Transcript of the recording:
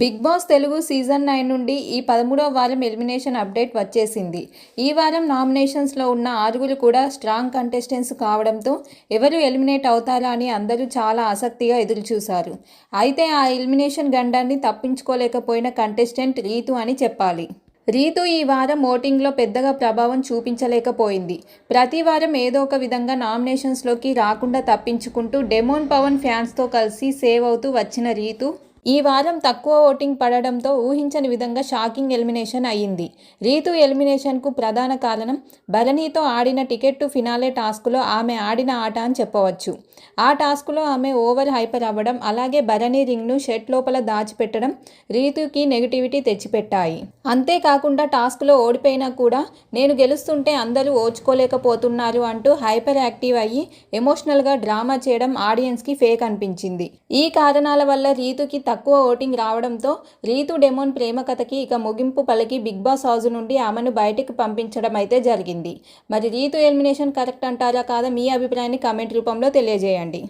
Bigg Boss Telugu season nine నుండి ఈ పదమూడవ వారం ఎలిమినేషన్ అప్డేట్ వచ్చేసింది. ఈ వారం నామినేషన్స్లో ఉన్న ఆరుగురు కూడా స్ట్రాంగ్ కంటెస్టెంట్స్ కావడంతో ఎవరు ఎలిమినేట్ అవుతారా అని అందరూ చాలా ఆసక్తిగా ఎదురుచూశారు. అయితే ఆ ఎలిమినేషన్ గండాన్ని తప్పించుకోలేకపోయిన కంటెస్టెంట్ రీతు అని చెప్పాలి. రీతు ఈ వారం ఓటింగ్లో పెద్దగా ప్రభావం చూపించలేకపోయింది. ప్రతి వారం ఏదో ఒక విధంగా నామినేషన్స్లోకి రాకుండా తప్పించుకుంటూ డెమోన్ పవన్ ఫ్యాన్స్తో కలిసి సేవ్ అవుతూ వచ్చిన రీతు ఈ వారం తక్కువ ఓటింగ్ పడడంతో ఊహించని విధంగా షాకింగ్ ఎలిమినేషన్ అయ్యింది. రీతు ఎలిమినేషన్కు ప్రధాన కారణం భరణితో ఆడిన టికెట్ టు ఫినాలే టాస్క్లో ఆమె ఆడిన ఆట అని చెప్పవచ్చు. ఆ టాస్క్లో ఆమె ఓవర్ హైపర్ అవ్వడం అలాగే భరణి రింగ్ను షెట్ లోపల దాచిపెట్టడం రీతుకి నెగిటివిటీ తెచ్చిపెట్టాయి. అంతేకాకుండా టాస్క్లో ఓడిపోయినా కూడా నేను గెలుస్తుంటే అందరూ ఓచుకోలేకపోతున్నారు అంటూ హైపర్ యాక్టివ్ అయ్యి ఎమోషనల్గా డ్రామా చేయడం ఆడియన్స్కి ఫేక్ అనిపించింది. ఈ కారణాల వల్ల రీతుకి తక్కువ ఓటింగ్ రావడంతో రీతు డెమోన్ ప్రేమ కథకి ఇక ముగింపు పలికి బిగ్ బాస్ హౌస్ నుండి ఆమెను బయటకు పంపించడం అయితే జరిగింది. మరి రీతు ఎలిమినేషన్ కరెక్ట్ అంటారా కాదా మీ అభిప్రాయాన్ని కామెంట్ రూపంలో తెలియజేయండి.